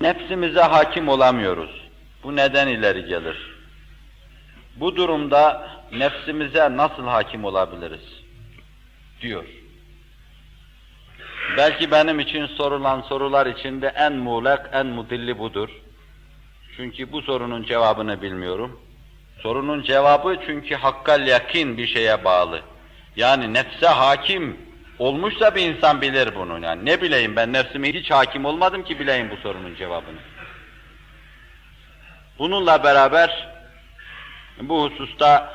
Nefsimize hakim olamıyoruz. Bu neden ileri gelir? Bu durumda nefsimize nasıl hakim olabiliriz? Diyor. Belki benim için sorulan sorular içinde en muğlak, en mudilli budur. Çünkü bu sorunun cevabını bilmiyorum. Sorunun cevabı çünkü hakkal yakin bir şeye bağlı. Yani nefse hakim olmuşsa bir insan bilir bunu. Yani ne bileyim ben nefsime hiç hakim olmadım ki bileyim bu sorunun cevabını. Bununla beraber bu hususta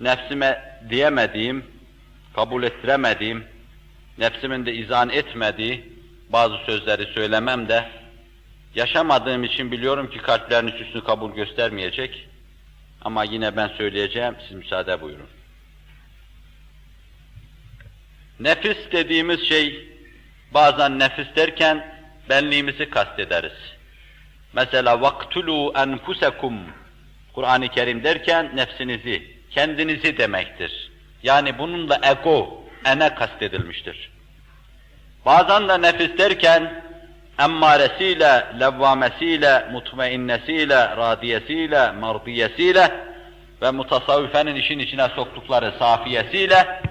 nefsime diyemediğim, kabul ettiremediğim, nefsimin de izan etmediği bazı sözleri söylemem de yaşamadığım için biliyorum ki kalplerin üstünü kabul göstermeyecek. Ama yine ben söyleyeceğim, siz müsaade buyurun. Nefis dediğimiz şey, bazen nefis derken benliğimizi kastederiz. Mesela vaktulu enfusekum Kur'an-ı Kerim derken nefsinizi, kendinizi demektir. Yani bununla ego, ene kastedilmiştir. Bazen de nefis derken emmaresiyle, levvamesiyle, mutmainnesiyle, radiyesiyle, mardiyesiyle ve mutasavvifenin işin içine soktukları safiyesiyle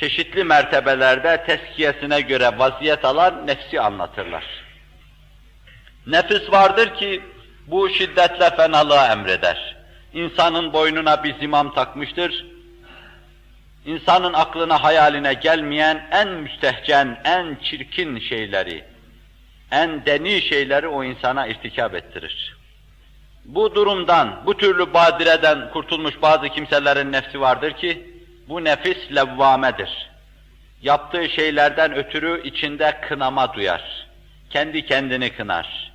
çeşitli mertebelerde teskiyesine göre vaziyet alan nefsi anlatırlar. Nefis vardır ki bu şiddetle fenalığa emreder. İnsanın boynuna bir zimam takmıştır. İnsanın aklına hayaline gelmeyen en müstehcen, en çirkin şeyleri, en deni şeyleri o insana irtikap ettirir. Bu durumdan, bu türlü badireden kurtulmuş bazı kimselerin nefsi vardır ki, bu nefis levvamedir. Yaptığı şeylerden ötürü içinde kınama duyar. Kendi kendini kınar.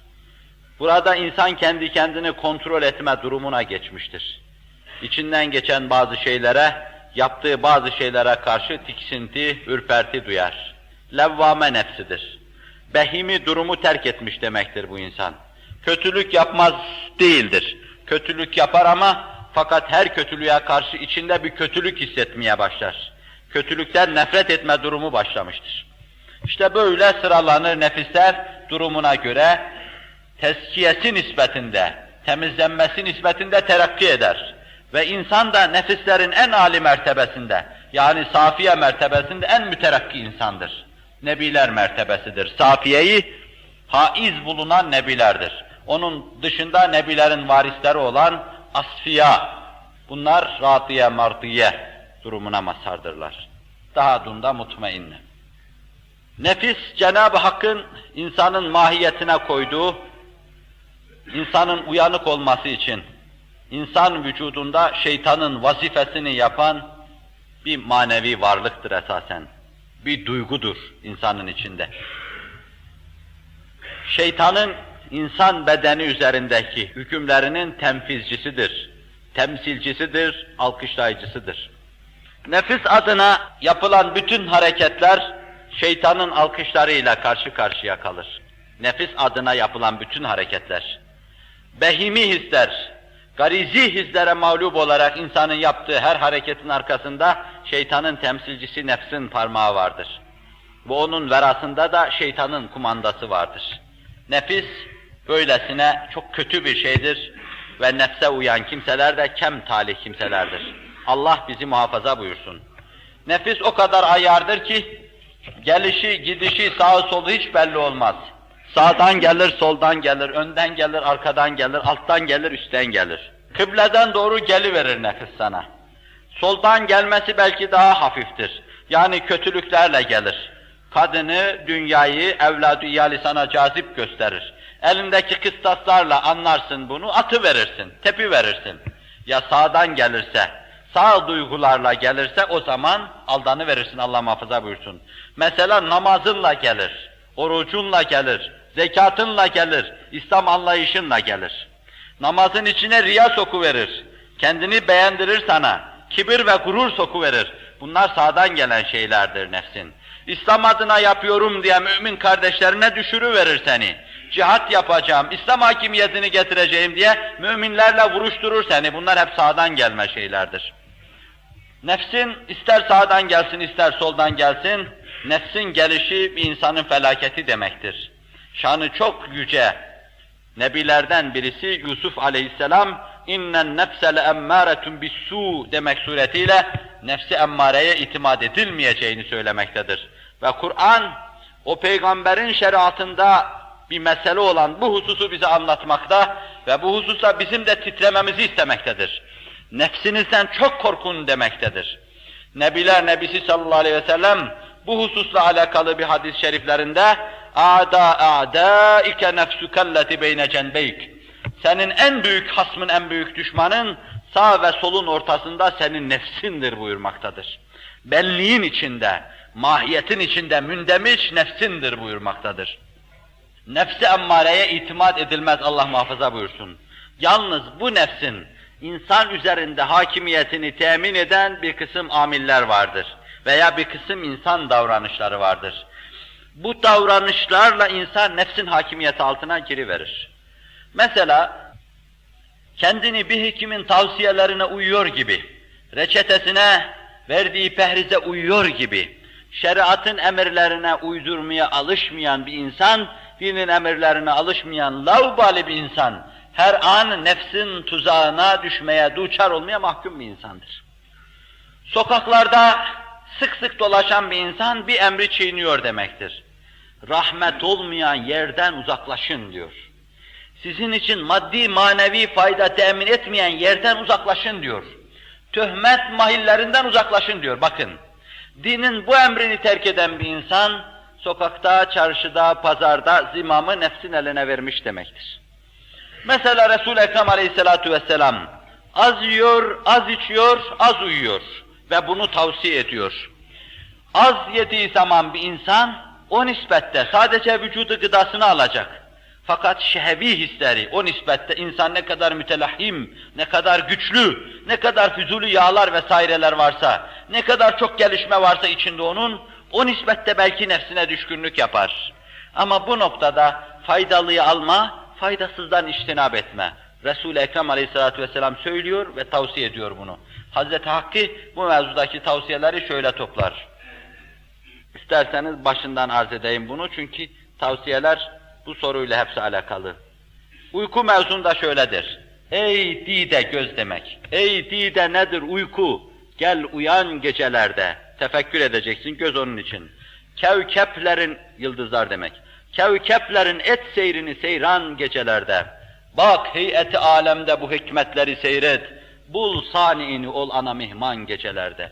Burada insan kendi kendini kontrol etme durumuna geçmiştir. İçinden geçen bazı şeylere, yaptığı bazı şeylere karşı tiksinti, ürperti duyar. Levvame nefsidir. Behimi durumu terk etmiş demektir bu insan. Kötülük yapmaz değildir. Kötülük yapar ama fakat her kötülüğe karşı içinde bir kötülük hissetmeye başlar. Kötülükten nefret etme durumu başlamıştır. İşte böyle sıralanır nefisler durumuna göre tezkiyesi nispetinde, temizlenmesi nispetinde terakki eder. Ve insan da nefislerin en âli mertebesinde, yani safiye mertebesinde en müterakki insandır. Nebiler mertebesidir. Safiyeyi haiz bulunan nebilerdir. Onun dışında nebilerin varisleri olan asfiya, bunlar ratiye martiye durumuna mazhardırlar. Daha dunda mutmainne. Nefis Cenab-ı Hakk'ın insanın mahiyetine koyduğu, insanın uyanık olması için, insan vücudunda şeytanın vazifesini yapan bir manevi varlıktır esasen. Bir duygudur insanın içinde. Şeytanın insan bedeni üzerindeki hükümlerinin temfizcisidir, temsilcisidir, alkışlayıcısıdır. Nefis adına yapılan bütün hareketler şeytanın alkışlarıyla karşı karşıya kalır. Nefis adına yapılan bütün hareketler. Behimi hisler, garizi hislere mağlup olarak insanın yaptığı her hareketin arkasında şeytanın temsilcisi nefsin parmağı vardır. Bu onun verasında da şeytanın kumandası vardır. Nefis böylesine çok kötü bir şeydir ve nefse uyan kimseler de kem talih kimselerdir. Allah bizi muhafaza buyursun. Nefis o kadar ayardır ki gelişi gidişi sağı solu hiç belli olmaz. Sağdan gelir, soldan gelir, önden gelir, arkadan gelir, alttan gelir, üstten gelir. Kıbleden doğru geliverir nefis sana. Soldan gelmesi belki daha hafiftir. Yani kötülüklerle gelir. Kadını, dünyayı, evladı iyali sana cazip gösterir. Elindeki kıstaslarla anlarsın bunu, atı verirsin, tepi verirsin. Ya sağdan gelirse, sağ duygularla gelirse o zaman aldanı verirsin Allah muhafaza buyursun. Mesela namazınla gelir, orucunla gelir, zekatınla gelir, İslam anlayışınla gelir. Namazın içine riya soku verir, kendini beğendirir sana, kibir ve gurur soku verir. Bunlar sağdan gelen şeylerdir nefsin. İslam adına yapıyorum diye mümin kardeşlerine düşürüverir seni. Cihat yapacağım, İslam hakimiyetini getireceğim diye müminlerle vuruşturur seni. Bunlar hep sağdan gelme şeylerdir. Nefsin ister sağdan gelsin ister soldan gelsin, nefsin gelişi bir insanın felaketi demektir. şanı çok yüce nebilerden birisi Yusuf aleyhisselam innen nefse le emmâretun bis-sû demek suretiyle nefsi emmareye itimat edilmeyeceğini söylemektedir. Ve Kur'an o peygamberin şeriatında bir mesele olan bu hususu bize anlatmakta ve bu hususa bizim de titrememizi istemektedir. Nefsinizden çok korkun demektedir. Nebiler Nebisi sallallahu aleyhi ve sellem bu hususla alakalı bir hadis-i şeriflerinde "A'da a'daike nefsukelleti beyne cenbeyk." Senin en büyük hasmın, en büyük düşmanın sağ ve solun ortasında senin nefsindir buyurmaktadır. Benliğin içinde, mahiyetin içinde mündemiş nefsindir buyurmaktadır. Nefsi emmareye itimat edilmez Allah muhafaza buyursun. Yalnız bu nefsin insan üzerinde hakimiyetini temin eden bir kısım amiller vardır veya bir kısım insan davranışları vardır. Bu davranışlarla insan nefsin hakimiyeti altına giriverir. Mesela kendini bir hekimin tavsiyelerine uyuyor gibi, reçetesine verdiği pehrize uyuyor gibi, şeriatın emirlerine uydurmaya alışmayan bir insan, dinin emirlerine alışmayan laubali bir insan, her an nefsin tuzağına düşmeye, duçar olmaya mahkum bir insandır. Sokaklarda sık sık dolaşan bir insan bir emri çiğniyor demektir. Rahmet olmayan yerden uzaklaşın diyor. Sizin için maddi manevi fayda temin etmeyen yerden uzaklaşın diyor. Töhmet mahillerinden uzaklaşın diyor. Bakın, dinin bu emrini terk eden bir insan, sokakta, çarşıda, pazarda zimamı nefsin eline vermiş demektir. Mesela Resul-i Ekrem aleyhissalatu vesselam, az yiyor, az içiyor, az uyuyor ve bunu tavsiye ediyor. Az yediği zaman bir insan, o nispette sadece vücudu gıdasını alacak. Fakat şehvi hisleri, o nispette insan ne kadar mütelahhim, ne kadar güçlü, ne kadar füzuli yağlar vesaireler varsa, ne kadar çok gelişme varsa içinde onun, o nispette belki nefsine düşkünlük yapar. Ama bu noktada faydalıyı alma, faydasızdan iştinab etme. Resul-i Ekrem aleyhissalatu vesselam söylüyor ve tavsiye ediyor bunu. Hazreti Hakkı bu mevzudaki tavsiyeleri şöyle toplar. İsterseniz başından arz edeyim bunu çünkü tavsiyeler bu soruyla hepsi alakalı. Uyku mevzunda şöyledir. Ey dide göz demek. Ey dide nedir uyku? Gel uyan gecelerde. Tefekkür edeceksin göz onun için. Kevkeplerin yıldızlar demek. Kevkeplerin et seyrini seyran gecelerde. Bak heyeti alemde bu hikmetleri seyret. Bul saniini ol ana mihman gecelerde.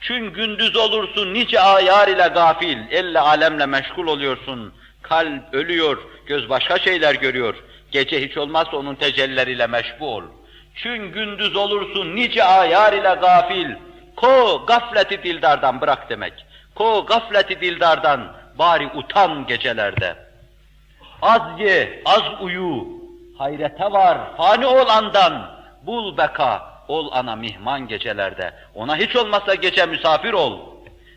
Çün gündüz olursun nice ayar ile gafil, elle alemle meşgul oluyorsun. Kalp ölüyor, göz başka şeyler görüyor. Gece hiç olmazsa onun tecellileriyle meşbu ol. Çün gündüz olursun nice ayar ile gafil. Ko gafleti dildardan bırak demek. Ko gafleti dildardan bari utan gecelerde. Az ye, az uyu, hayrete var, fani ol andan. Bul beka, ol ana mihman gecelerde. Ona hiç olmazsa gece misafir ol.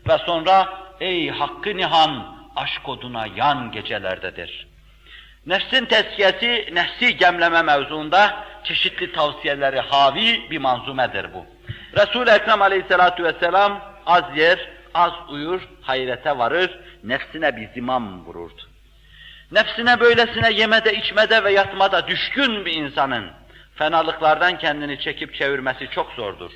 Ve sonra ey hakkı nihan, aşk oduna yan gecelerdedir. Nefsin tezkiyesi, nefsi gemleme mevzuunda çeşitli tavsiyeleri havi bir manzumedir bu. Resul-i Ekrem aleyhissalatu vesselam az yer, az uyur, hayrete varır, nefsine bir zimam vururdu. Nefsine böylesine yemede, içmede ve yatmada düşkün bir insanın fenalıklardan kendini çekip çevirmesi çok zordur.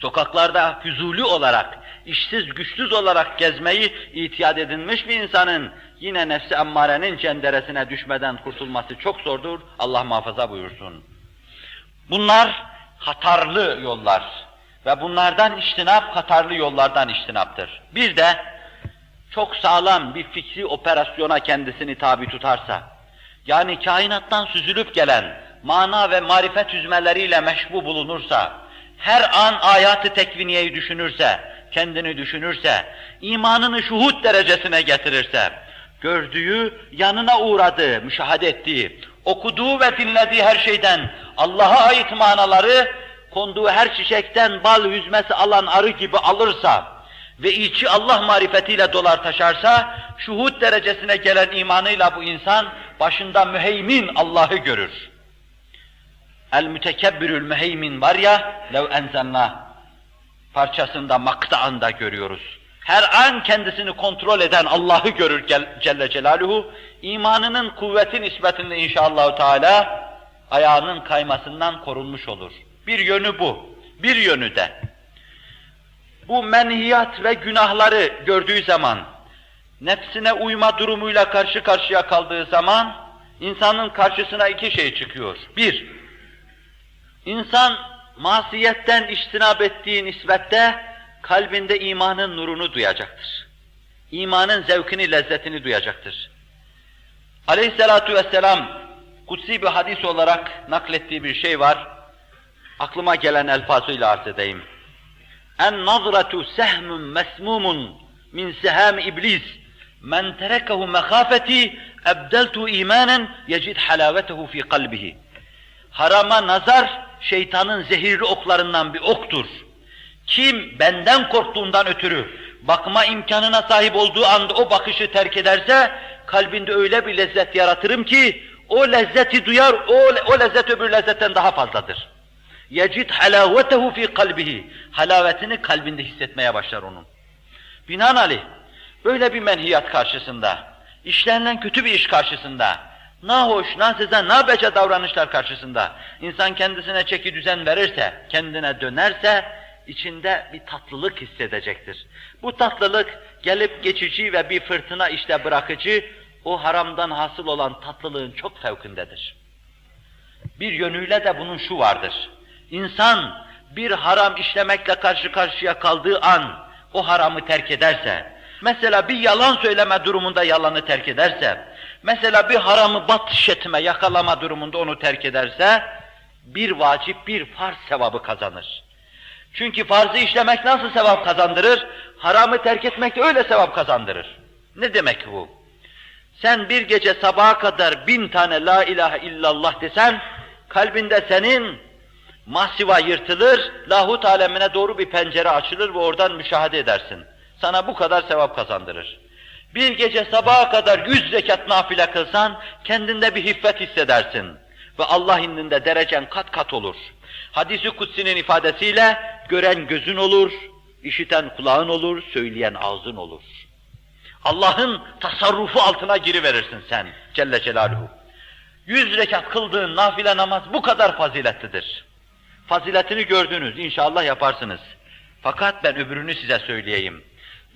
Sokaklarda füzuli olarak, işsiz güçsüz olarak gezmeyi itiyat edinmiş bir insanın yine nefsi emmarenin cenderesine düşmeden kurtulması çok zordur. Allah muhafaza buyursun. Bunlar hatarlı yollar ve bunlardan iştinap hatarlı yollardan iştinaptır. Bir de çok sağlam bir fikri operasyona kendisini tabi tutarsa, yani kainattan süzülüp gelen mana ve marifet hüzmeleriyle meşbu bulunursa, her an ayatı tekviniyeyi düşünürse, kendini düşünürse, imanını şuhud derecesine getirirse, gördüğü, yanına uğradığı, müşahede ettiği, okuduğu ve dinlediği her şeyden Allah'a ait manaları, konduğu her çiçekten bal hüzmesi alan arı gibi alırsa ve içi Allah marifetiyle dolar taşarsa, şuhud derecesine gelen imanıyla bu insan başında müheymin Allah'ı görür. El mütekebbirül müheymin var ya, lev enzenna parçasında, maktağında görüyoruz. her an kendisini kontrol eden Allah'ı görür Cel- Celle Celaluhu, imanının kuvveti nispetinde inşallah Teala ayağının kaymasından korunmuş olur. Bir yönü bu, bir yönü de. Bu menhiyat ve günahları gördüğü zaman, nefsine uyma durumuyla karşı karşıya kaldığı zaman, insanın karşısına iki şey çıkıyor. Bir, insan masiyetten iştinab ettiği nispette kalbinde imanın nurunu duyacaktır. İmanın zevkini, lezzetini duyacaktır. Aleyhissalatu vesselam kutsi bir hadis olarak naklettiği bir şey var. Aklıma gelen elfazıyla arz edeyim. En nazratu sehmun mesmumun min seham iblis. Men terekehu mehafeti ebdeltu imanen yecid halavetehu fi kalbihi. Harama nazar şeytanın zehirli oklarından bir oktur. Kim benden korktuğundan ötürü bakma imkanına sahip olduğu anda o bakışı terk ederse kalbinde öyle bir lezzet yaratırım ki o lezzeti duyar, o, o lezzet öbür lezzetten daha fazladır. Yecid halavetehu fi kalbihi. Halavetini kalbinde hissetmeye başlar onun. Binaenaleyh böyle bir menhiyat karşısında, işlenilen kötü bir iş karşısında, nahoş, nasize, nabece davranışlar karşısında insan kendisine çeki düzen verirse, kendine dönerse içinde bir tatlılık hissedecektir. Bu tatlılık gelip geçici ve bir fırtına işte bırakıcı, o haramdan hasıl olan tatlılığın çok fevkindedir. Bir yönüyle de bunun şu vardır. İnsan bir haram işlemekle karşı karşıya kaldığı an o haramı terk ederse, mesela bir yalan söyleme durumunda yalanı terk ederse, mesela bir haramı batış etme, yakalama durumunda onu terk ederse, bir vacip, bir farz sevabı kazanır. Çünkü farzı işlemek nasıl sevap kazandırır? Haramı terk etmek de öyle sevap kazandırır. Ne demek bu? Sen bir gece sabaha kadar bin tane la ilahe illallah desen, kalbinde senin mahsiva yırtılır, lahut alemine doğru bir pencere açılır ve oradan müşahede edersin. Sana bu kadar sevap kazandırır. Bir gece sabaha kadar yüz rekat nafile kılsan, kendinde bir hiffet hissedersin. Ve Allah indinde derecen kat kat olur. Hadis-i kutsinin ifadesiyle, gören gözün olur, işiten kulağın olur, söyleyen ağzın olur. Allah'ın tasarrufu altına giriverirsin sen Celle Celaluhu. Yüz rekat kıldığın nafile namaz bu kadar faziletlidir. Faziletini gördünüz, inşallah yaparsınız. Fakat ben öbürünü size söyleyeyim.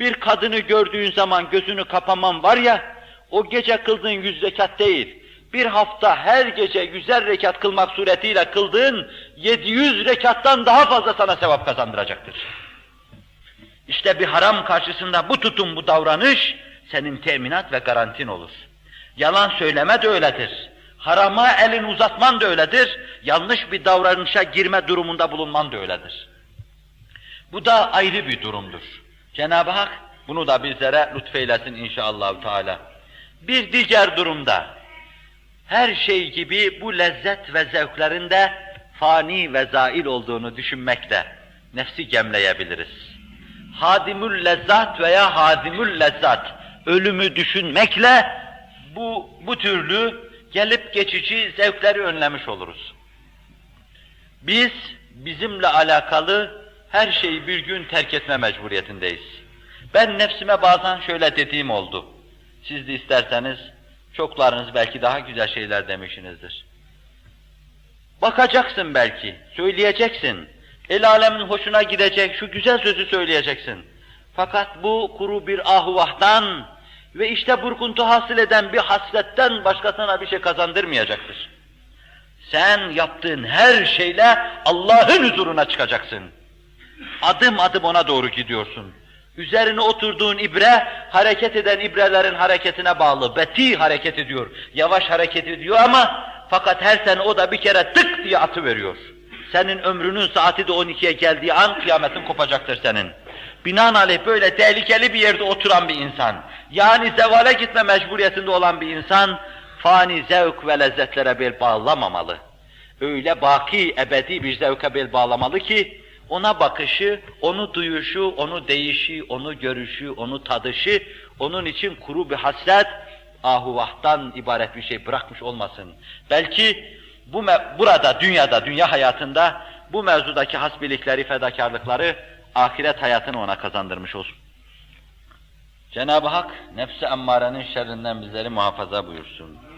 Bir kadını gördüğün zaman gözünü kapaman var ya, o gece kıldığın yüz rekat değil, bir hafta her gece yüzer rekat kılmak suretiyle kıldığın 700 rekattan daha fazla sana sevap kazandıracaktır. İşte bir haram karşısında bu tutum, bu davranış senin teminat ve garantin olur. Yalan söyleme de öyledir. Harama elin uzatman da öyledir. Yanlış bir davranışa girme durumunda bulunman da öyledir. Bu da ayrı bir durumdur. Cenab-ı Hak bunu da bizlere lütfeylesin inşallah Teala. Bir diğer durumda her şey gibi bu lezzet ve zevklerin de fani ve zail olduğunu düşünmekle nefsi gemleyebiliriz. Hadimül lezzat veya hadimül lezzat ölümü düşünmekle bu bu türlü gelip geçici zevkleri önlemiş oluruz. Biz bizimle alakalı her şeyi bir gün terk etme mecburiyetindeyiz. Ben nefsime bazen şöyle dediğim oldu. Siz de isterseniz çoklarınız belki daha güzel şeyler demişsinizdir. Bakacaksın belki, söyleyeceksin. El alemin hoşuna gidecek şu güzel sözü söyleyeceksin. Fakat bu kuru bir ahuvahtan ve işte burkuntu hasıl eden bir hasretten başkasına bir şey kazandırmayacaktır. Sen yaptığın her şeyle Allah'ın huzuruna çıkacaksın. Adım adım ona doğru gidiyorsun. Üzerine oturduğun ibre, hareket eden ibrelerin hareketine bağlı. Beti hareket ediyor, yavaş hareket ediyor ama fakat her sene o da bir kere tık diye atı veriyor. Senin ömrünün saati de 12'ye geldiği an kıyametin kopacaktır senin. Binaenaleyh böyle tehlikeli bir yerde oturan bir insan, yani zevale gitme mecburiyetinde olan bir insan, fani zevk ve lezzetlere bel bağlamamalı. Öyle baki, ebedi bir zevke bel bağlamalı ki, ona bakışı, onu duyuşu, onu değişi, onu görüşü, onu tadışı, onun için kuru bir hasret, ahuvahtan ibaret bir şey bırakmış olmasın. Belki bu burada, dünyada, dünya hayatında bu mevzudaki hasbilikleri, fedakarlıkları ahiret hayatını ona kazandırmış olsun. Cenab-ı Hak nefsi emmarenin şerrinden bizleri muhafaza buyursun.